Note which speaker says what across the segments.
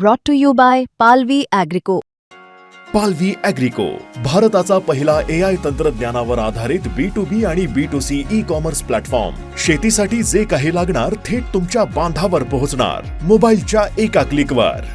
Speaker 1: brought to you by Palvi Agrico.
Speaker 2: पालवी अॅग्रिको भारताचा पहिला ए आय तंत्रज्ञानावर आधारित बी टू बी आणि B to C e commerce platform शेतीसाठी जे काही लागणार थेट तुमच्या बांधावर पोहोचणार. मोबाईलच्या एका क्लिकवर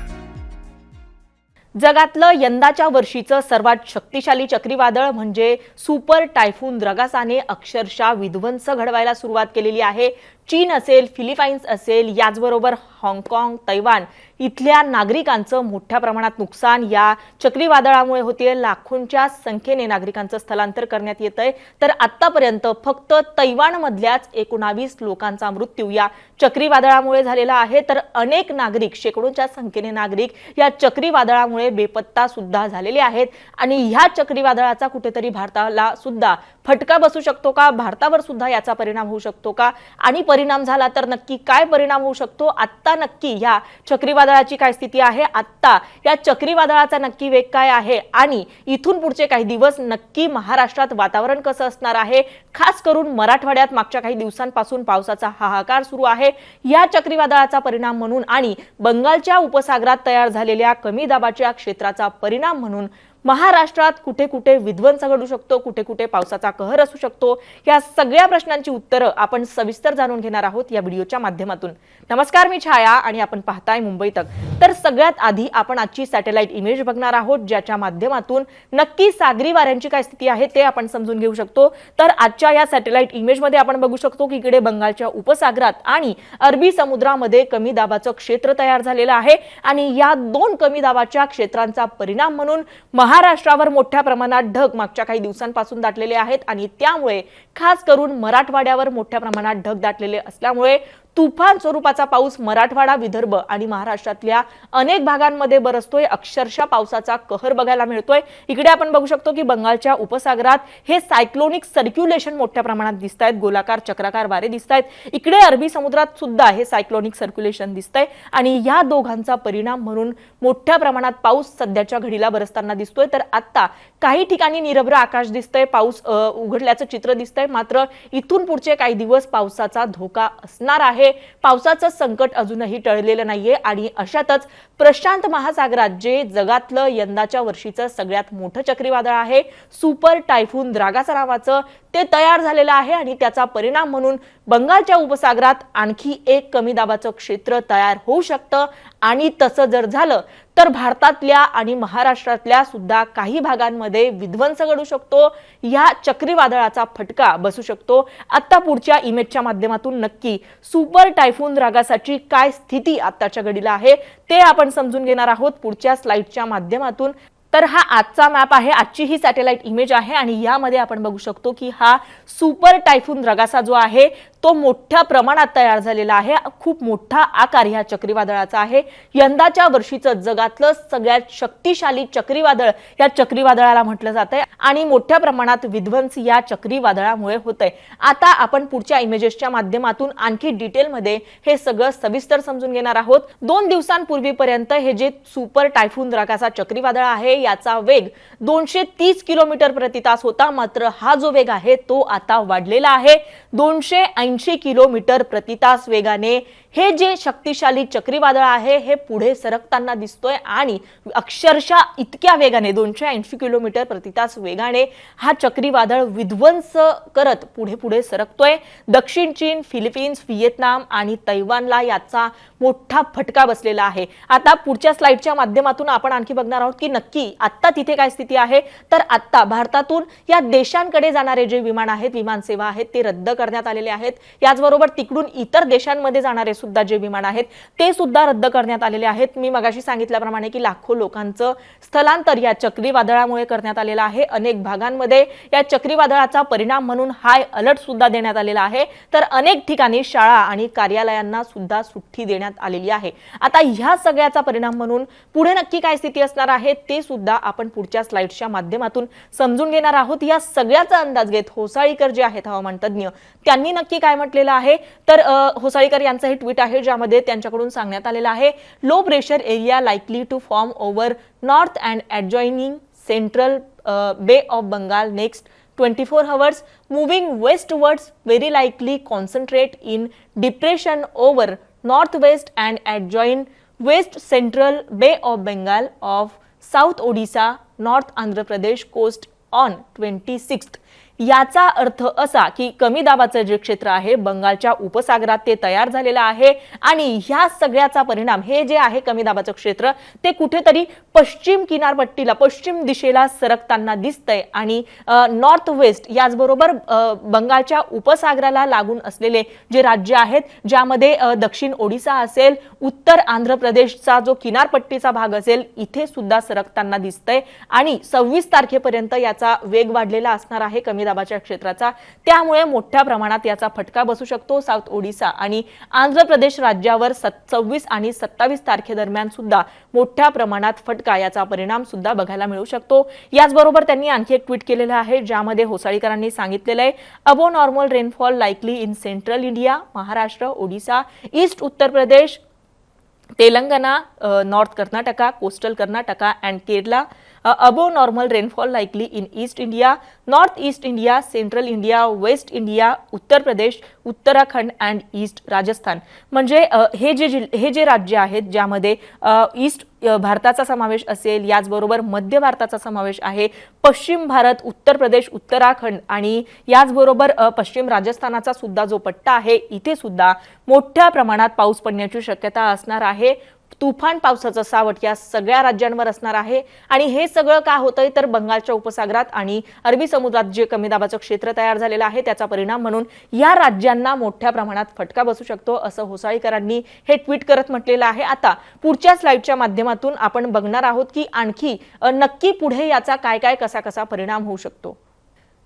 Speaker 3: जगातलं यंदाच्या वर्षीचं सर्वात शक्तिशाली चक्रीवादळ म्हणजे सुपर टायफून द्रगासाने अक्षरशः विध्वंस घडवायला सुरुवात केलेली आहे. चीन असेल फिलिपाईन्स असेल याचबरोबर हाँगकाँग तैवान इथल्या नागरिकांचं मोठ्या प्रमाणात नुकसान या चक्रीवादळामुळे होते लाखोंच्या संख्येने नागरिकांचं स्थलांतर करण्यात येत आहे तर आतापर्यंत फक्त तैवानमधल्याच एकोणावीस लोकांचा मृत्यू या चक्रीवादळामुळे झालेला आहे. तर अनेक नागरिक शेकडोच्या संख्येने नागरिक या चक्रीवादळामुळे बेपत्ता सुद्धा झालेले आहेत. आणि ह्या चक्रीवादळाचा कुठेतरी भारताला सुद्धा फटका बसू शकतो का? भारतावर सुद्धा याचा परिणाम होऊ शकतो का? आणि परिणाम झाला तर नक्की काय परिणाम होऊ शकतो? आत्ता नक्की ह्या चक्रीवादळाची काय स्थिती आहे? आत्ता या चक्रीवादळाचा नक्की वेग काय आहे? आणि इथून पुढचे काही दिवस नक्की महाराष्ट्रात वातावरण कसं असणार आहे? खास करून मराठवाड्यात मागच्या काही दिवसांपासून पावसाचा हाहाकार सुरू आहे. या चक्रीवादळाचा परिणाम म्हणून आणि बंगालच्या उपसागरात तयार झालेल्या कमी दाबाच्या क्षेत्राचा परिणाम म्हणून महाराष्ट्रात कुठे कुठे विध्वंस घडू शकतो कुठे कुठे पावसाचा कहर असू शकतो या सगळ्या प्रश्नांची उत्तरं आपण सविस्तर जाणून घेणार आहोत या व्हिडिओच्या माध्यमातून. नमस्कार मी छाया आणि आपण पाहताय मुंबई तक. तर सगळ्यात आधी आपण आजची सॅटेलाइट इमेज बघणार आहोत ज्याच्या माध्यमातून नक्की सागरी वाऱ्यांची काय स्थिती आहे ते आपण समजून घेऊ शकतो. तर आजच्या या सॅटेलाइट इमेजमध्ये आपण बघू शकतो की इकडे बंगालच्या उपसागरात आणि अरबी समुद्रामध्ये कमी दाबाचं क्षेत्र तयार झालेलं आहे आणि या दोन कमी दाबाच्या क्षेत्रांचा परिणाम म्हणून महा महाराष्ट्रावर मोठ्या प्रमाणात ढग मागच्या काही दिवसांपासून दाटलेले आहेत आणि त्यामुळे खास करून मराठवाड्यावर मोठ्या प्रमाणात ढग दाटलेले असल्यामुळे तुफान स्वरूपाचा पाऊस मराठवाडा विदर्भ आणि महाराष्ट्रातल्या अनेक भागांमध्ये बरसतोय. अक्षरशः पावसाचा कहर बघायला मिळतोय. इकडे आपण बघू शकतो की बंगालच्या उपसागरात हे सायक्लोनिक सर्क्युलेशन मोठ्या प्रमाणात दिसत आहेत गोलाकार चक्राकार वारे दिसत आहेत इकडे अरबी समुद्रात सुद्धा हे सायक्लोनिक सर्क्युलेशन दिसतंय आणि या दोघांचा परिणाम म्हणून मोठ्या प्रमाणात पाऊस सध्याच्या घडीला बरसताना दिसतोय. तर आता काही ठिकाणी निरभ्र आकाश दिसतंय. पाऊस उघडल्याचं चित्र दिसतंय. मात्र इथून पुढचे काही दिवस पावसाचा धोका असणार आहे. म्हणजे पावसाचं संकट अजूनही टळलेलं नाहीये आणि अशातच प्रशांत महासागरात जे जगातलं यंदाच्या वर्षीचं सगळ्यात मोठं चक्रीवादळ आहे सुपर टायफून द्रागासा नावाचं ते तयार झालेलं आहे आणि त्याचा परिणाम म्हणून बंगालच्या उपसागरात आणखी एक कमी दाबाचं क्षेत्र तयार होऊ शकतं. आणि तसं जर झालं तर भारतातल्या आणि महाराष्ट्रातल्या सुद्धा काही भागांमध्ये विध्वंस घडू शकतो. या चक्रीवादळाचा फटका बसू शकतो. आता पुढच्या इमेजच्या माध्यमातून नक्की सुपर टायफून रागासाठी काय स्थिती आत्ताच्या घडीला आहे ते आपण समजून घेणार आहोत पुढच्या स्लाइडच्या माध्यमातून. तर हा आजचा मॅप आहे. आजची ही सॅटेलाइट इमेज आहे आणि यामध्ये आपण बघू शकतो की हा सुपर टायफून रगासा जो आहे तो मोठ्या प्रमाणात तयार झालेला आहे. खूप मोठा आकार ह्या चक्रीवादळाचा आहे. यंदाच्या वर्षीचं जगातलं सगळ्यात शक्तिशाली चक्रीवादळ या चक्रीवादळाला म्हटलं जात आहे आणि मोठ्या प्रमाणात विध्वंस या चक्रीवादळामुळे होत आहे आता आपण पुढच्या इमेजेसच्या माध्यमातून आणखी डिटेलमध्ये हे सगळं सविस्तर समजून घेणार आहोत. दोन दिवसांपूर्वीपर्यंत हे जे सुपर टायफून रगाचा चक्रीवादळ आहे याचा वेग दोनशे तीस किलोमीटर प्रतितास होता. मात्र हा जो वेग आहे तो आता वाढलेला आहे. दोनशे ऐंशी किलोमीटर प्रति तास वेगाने हे जे शक्तिशाली चक्रीवादळ आहे हे पुढे सरकताना दिसतोय आणि अक्षरशः इतक्या वेगाने दोनशे ऐंशी किलोमीटर प्रतितास वेगाने हा चक्रीवादळ विध्वंस करत पुढे पुढे सरकतोय. दक्षिण चीन फिलिपिन्स व्हिएतनाम आणि तैवानला याचा मोठा फटका बसलेला आहे. आता पुढच्या स्लाइडच्या माध्यमातून आपण आणखी बघणार आहोत की नक्की आत्ता तिथे काय स्थिती आहे? तर आत्ता भारतातून या देशांकडे जाणारे जे विमान आहेत विमान सेवा आहेत ते रद्द करण्यात आलेले आहेत. याचबरोबर तिकडून इतर देशांमध्ये जाणारे सुद्धा जे विमान आहेत ते सुद्धा रद्द करण्यात आलेले आहेत. मी मगाशी सांगितल्याप्रमाणे की लाखो लोकांचं स्थलांतर या चक्रीवादळामुळे करण्यात आलेलं आहे. अनेक भागांमध्ये या चक्रीवादळाचा परिणाम म्हणून हाय अलर्ट सुद्धा देण्यात आलेला आहे. तर अनेक ठिकाणी शाळा आणि कार्यालयांना सुद्धा सुट्टी देण्यात आलेली आहे. आता ह्या सगळ्याचा परिणाम म्हणून पुढे नक्की काय स्थिती असणार आहे ते सुद्धा सुद्धा आपण पुढच्या स्लाइड्सच्या माध्यमातून समजून घेणार आहोत. या सगळ्याचा अंदाज घेत होसाळीकर जे आहेत हवामान तज्ज्ञ त्यांनी नक्की काय म्हटलेलं आहे? तर होसाळीकर यांचं हे ट्विट आहे ज्यामध्ये त्यांच्याकडून सांगण्यात आलेलं आहे low pressure area likely to form over north and adjoining central bay of Bengal next 24 hours moving westwards very likely concentrate in depression over northwest and adjoin west central bay of Bengal off south Odisha north Andhra Pradesh coast on twenty sixth. याचा अर्थ असा की कमी दाबाचं जे क्षेत्र आहे बंगालच्या उपसागरात ते तयार झालेलं आहे आणि ह्या सगळ्याचा परिणाम हे जे आहे कमी दाबाचं क्षेत्र ते कुठेतरी पश्चिम किनारपट्टीला पश्चिम दिशेला सरकताना दिसतंय आणि नॉर्थ वेस्ट याचबरोबर बंगालच्या उपसागराला लागून असलेले जे राज्य आहेत ज्यामध्ये दक्षिण ओडिसा असेल उत्तर आंध्र प्रदेशचा जो किनारपट्टीचा भाग असेल इथे सुद्धा सरकताना दिसतंय. आणि सव्वीस तारखेपर्यंत याचा वेग वाढलेला असणार आहे कमी दाबाच्या क्षेत्राचा. त्यामुळे मोठ्या प्रमाणात याचा फटका बसू शकतो साऊथ ओडिसा आणि आंध्र प्रदेश राज्यावर सव्वीस आणि सत्तावीस तारखेदरम्यान सुद्धा मोठ्या प्रमाणात फटका याचा परिणाम सुद्धा बघायला मिळू शकतो? याचबरोबर त्यांनी आणखी एक ट्विट केलेलं आहे ज्यामध्ये होसाळीकरांनी सांगितलेलं आहे above normal rainfall likely in central India Maharashtra Odisha east Uttar Pradesh Telangana north Karnataka coastal Karnataka and Kerala above normal rainfall likely in east India north east India central India west India Uttar Pradesh Uttarakhand and east Rajasthan म्हणजे हे जे हे जे राज्य आहेत ज्यामध्ये east भारताचा समावेश असेल याचबरोबर मध्य भारताचा समावेश आहे पश्चिम भारत उत्तर प्रदेश उत्तराखंड आणि याचबरोबर पश्चिम राजस्थानाचा सुद्धा जो पट्टा आहे इथे सुद्धा मोठ्या प्रमाणात पाऊस पडण्याची शक्यता असणार आहे. तुफान पावसाचं सावट या सगळ्या राज्यांवर असणार आहे. आणि हे सगळं का होतंय? तर बंगालच्या उपसागरात आणि अरबी समुद्रात जे कमी दाबाचं क्षेत्र तयार झालेलं आहे त्याचा परिणाम म्हणून या राज्यांना मोठ्या प्रमाणात फटका बसू शकतो असं होसाळीकरांनी हे ट्विट करत म्हटलेलं आहे. आता पुढच्या स्लाइडच्या माध्यमातून आपण बघणार आहोत की आणखी नक्की पुढे याचा काय काय कसा कसा परिणाम होऊ शकतो?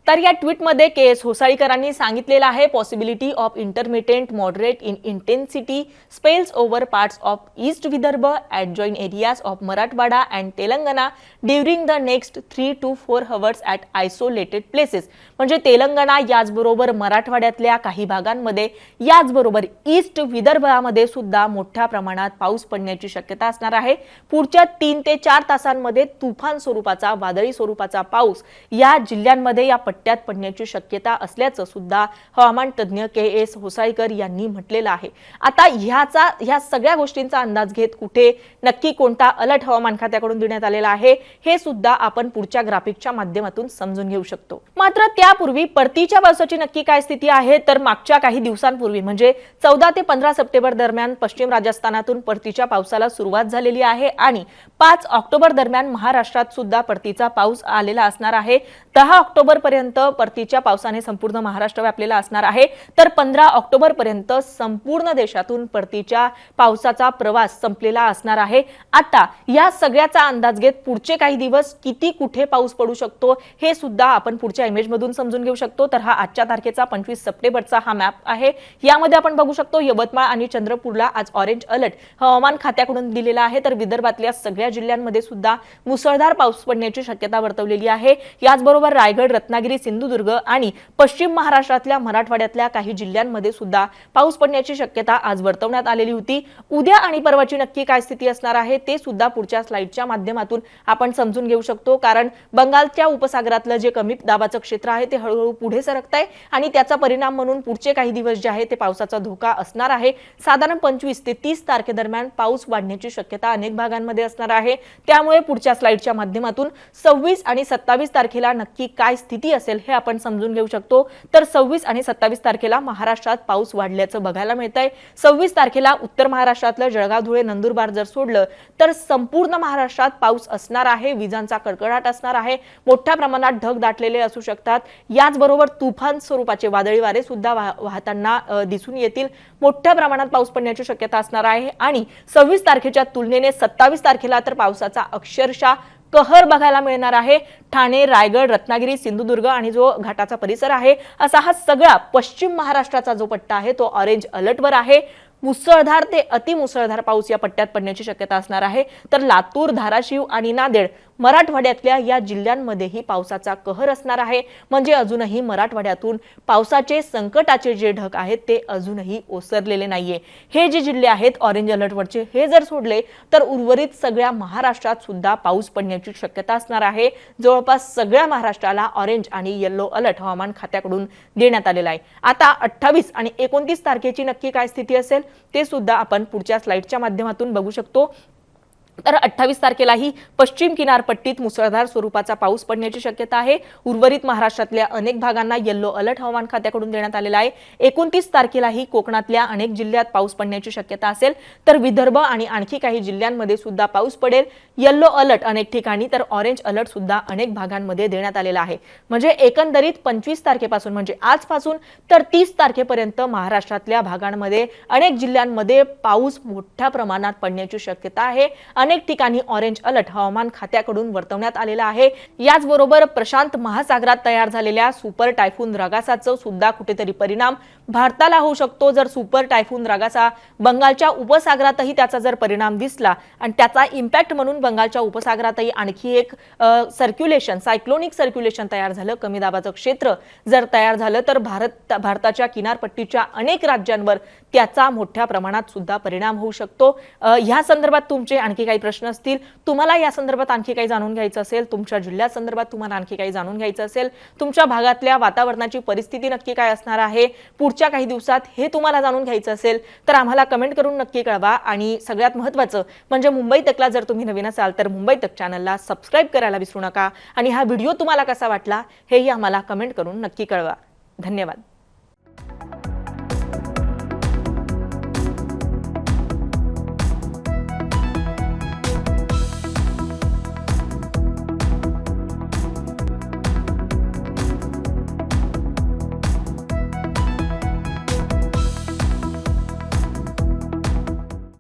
Speaker 3: तर या ट्विटमध्ये के एस होसाळीकरांनी सांगितलेलं आहे possibility of intermittent moderate in intensity spells over parts of east Vidarbha at join areas of Marathwada and Telangana during the next three to four hours at isolated places म्हणजे तेलंगणा याचबरोबर मराठवाड्यातल्या काही भागांमध्ये याचबरोबर ईस्ट विदर्भामध्ये सुद्धा मोठ्या प्रमाणात पाऊस पडण्याची शक्यता असणार आहे. पुढच्या तीन ते चार तासांमध्ये तुफान स्वरूपाचा वादळी स्वरूपाचा पाऊस या जिल्ह्यांमध्ये या पट्ट्यात पडण्याची शक्यता असल्याचं सुद्धा हवामान तज्ज्ञ के एस होसाळकर यांनी म्हटलेलं आहे. आता ह्याचा ह्या सगळ्या गोष्टींचा अंदाज घेत कुठे नक्की कोणता अलर्ट हवामान खात्याकडून देण्यात आलेला आहे हे सुद्धा आपण पुढच्या ग्राफिकच्या माध्यमातून समजून घेऊ शकतो. मात्र त्यापूर्वी परतीच्या पावसाची नक्की काय स्थिती आहे तर मागच्या काही दिवसांपूर्वी म्हणजे चौदा ते पंधरा सप्टेंबर दरम्यान पश्चिम राजस्थानातून परतीच्या पावसाला सुरुवात झालेली आहे आणि पाच ऑक्टोबर दरम्यान महाराष्ट्रात सुद्धा परतीचा पाऊस आलेला असणार आहे. दहा ऑक्टोबर पर्यंत परतीच्या पावसाने संपूर्ण महाराष्ट्र व्यापलेला असणार आहे. तर पंधरा ऑक्टोबर पर्यंत संपूर्ण देशातून परतीच्या पावसाचा प्रवास संपलेला असणार आहे. आता या सगळ्याचा अंदाज घेत पुढचे काही दिवस किती कुठे पाऊस पडू शकतो हे सुद्धा आपण पुढच्या इमेजमधून समजून घेऊ शकतो. तर हा आजच्या तारखेचा पंचवीस सप्टेंबरचा हा मॅप आहे. यामध्ये आपण बघू शकतो यवतमाळ आणि चंद्रपूरला आज ऑरेंज अलर्ट हवामान खात्याकडून दिलेला आहे. तर विदर्भातल्या सगळ्या जिल्ह्यांमध्ये सुद्धा मुसळधार पाऊस पडण्याची शक्यता वर्तवलेली आहे. याचबरोबर रायगड रत्नागिरी सिंधुदुर्ग आणि पश्चिम महाराष्ट्रातल्या मराठवाड्यातल्या काही जिल्ह्यांमध्ये सुद्धा पाऊस पडण्याची शक्यता आज वर्तवण्यात आलेली होती. उद्या आणि परवाची नक्की काय स्थिती असणार आहे ते सुद्धा पुढच्या स्लाइडच्या माध्यमातून आपण समजून घेऊ शकतो. कारण बंगालच्या उपसागरातलं जे कमी दाबाचं क्षेत्र आहे ते हळूहळू पुढे सरकत आहे आणि त्याचा परिणाम म्हणून पुढचे काही दिवस जे आहे ते पावसाचा धोका असणार आहे. साधारण पंचवीस ते तीस तारखेदरम्यान पाऊस वाढण्याची शक्यता अनेक भागांमध्ये असणार आहे. त्यामुळे पुढच्या स्लाइडच्या माध्यमातून सव्वीस आणि सत्तावीस तारखेला नक्की काय स्थिती असेल हे आपण समजून घेऊ शकतो. तर सव्वीस आणि सत्तावीस तारखेला महाराष्ट्रात पाऊस वाढल्याचं बघायला मिळत आहे सव्वीस तारखेला उत्तर महाराष्ट्रातलं जळगाव धुळे नंदुरबार जर सोडलं तर संपूर्ण महाराष्ट्रात पाऊस असणार आहे विजांचा कडकडाट असणार आहे मोठ्या प्रमाणात ढग दाटलेले असू शकतात. याचबरोबर तुफान स्वरूपाचे वादळी वारे सुद्धा वाह- वाहताना दिसून येतील. मोठ्या प्रमाणात पाऊस पडण्याची शक्यता असणार आहे. आणि सव्वीस तारखेच्या तुलनेने सत्तावीस तारखेला तर पावसाचा अक्षरशः कहर बघायला मिळणार आहे. ठाणे रायगड रत्नागिरी सिंधुदुर्ग आणि जो घाटाचा परिसर आहे असा हा सगळा पश्चिम महाराष्ट्राचा जो पट्टा आहे तो ऑरेंज अलर्टवर आहे. मुसळधार ते अतिमुसळधार पाऊस या पट्ट्यात पडण्याची शक्यता असणार आहे. तर लातूर धाराशिव आणि नांदेड मराठवाड्यातल्या या जिल्ह्यांमध्येही पावसाचा कहर असणार आहे. म्हणजे अजूनही मराठवाड्यातून पावसाचे संकटाचे जे ढग आहेत ते अजूनही ओसरलेले नाहीये. हे जे जिल्हे आहेत ऑरेंज अलर्टवरचे हे जर सोडले तर उर्वरित सगळ्या महाराष्ट्रात सुद्धा पाऊस पडण्याची शक्यता असणार आहे. जवळपास सगळ्या महाराष्ट्राला ऑरेंज आणि येल्लो अलर्ट हवामान खात्याकडून देण्यात आलेला आहे. आता अठ्ठावीस आणि एकोणतीस तारखेची नक्की काय स्थिती असेल ते सुद्धा आपण पुढच्या स्लाइडच्या माध्यमातून बघू शकतो. तर अठ्ठावीस तारखेलाही पश्चिम किनारपट्टीत मुसळधार स्वरूपाचा पाऊस पडण्याची शक्यता आहे. उर्वरित महाराष्ट्रातल्या अनेक भागांना येल्लो अलर्ट हवामान खात्याकडून देण्यात आलेला आहे. एकोणतीस तारखेलाही कोकणातल्या अनेक जिल्ह्यात पाऊस पडण्याची शक्यता असेल. तर विदर्भ आणि आणखी काही जिल्ह्यांमध्ये सुद्धा पाऊस पडेल. येल्लो अलर्ट अनेक ठिकाणी तर ऑरेंज अलर्ट सुद्धा अनेक भागांमध्ये देण्यात आलेला आहे. म्हणजे एकंदरीत पंचवीस तारखेपासून म्हणजे आजपासून तर तीस तारखेपर्यंत महाराष्ट्रातल्या भागांमध्ये अनेक जिल्ह्यांमध्ये पाऊस मोठ्या प्रमाणात पडण्याची शक्यता आहे. अनेक ठिकाणी ऑरेंज अलर्ट हवामान खात्याकडून वर्तवण्यात आलेला आहे. याचबरोबर प्रशांत महासागरात तयार झालेल्या सुपर टायफून रगासाचं सुद्धा कुठेतरी परिणाम भारताला होऊ शकतो. जर सुपर टायफून रगासा बंगालच्या उपसागरातही त्याचा जर परिणाम दिसला आणि त्याचा इम्पॅक्ट म्हणून बंगालच्या उपसागरातही आणखी एक सर्क्युलेशन सायक्लोनिक सर्क्युलेशन तयार झालं. कमी दाबाचं क्षेत्र जर तयार झालं तर भारत भारताच्या किनारपट्टीच्या अनेक राज्यांवर त्याचा मोठ्या प्रमाणात सुद्धा परिणाम होऊ शकतो. ह्या संदर्भात तुमचे आणखी काही काही प्रश्न असतील तुम्हाला या संदर्भात आणखी काही जाणून घ्यायचं असेल तुमच्या जिल्ह्या संदर्भात तुम्हाला आणखी काही जाणून घ्यायचं असेल तुमच्या भागातल्या वातावरणाची परिस्थिती नक्की काय असणार आहे पुढच्या काही दिवसात हे तुम्हाला जाणून घ्यायचं असेल तर आम्हाला कमेंट करून नक्की कळवा. आणि सगळ्यात महत्त्वाचं म्हणजे मुंबई तकला जर तुम्ही नवीन असाल तर मुंबई तक चॅनलला सबस्क्राईब करायला विसरू नका. आणि हा व्हिडिओ तुम्हाला कसा वाटला हेही आम्हाला कमेंट करून नक्की कळवा. धन्यवाद.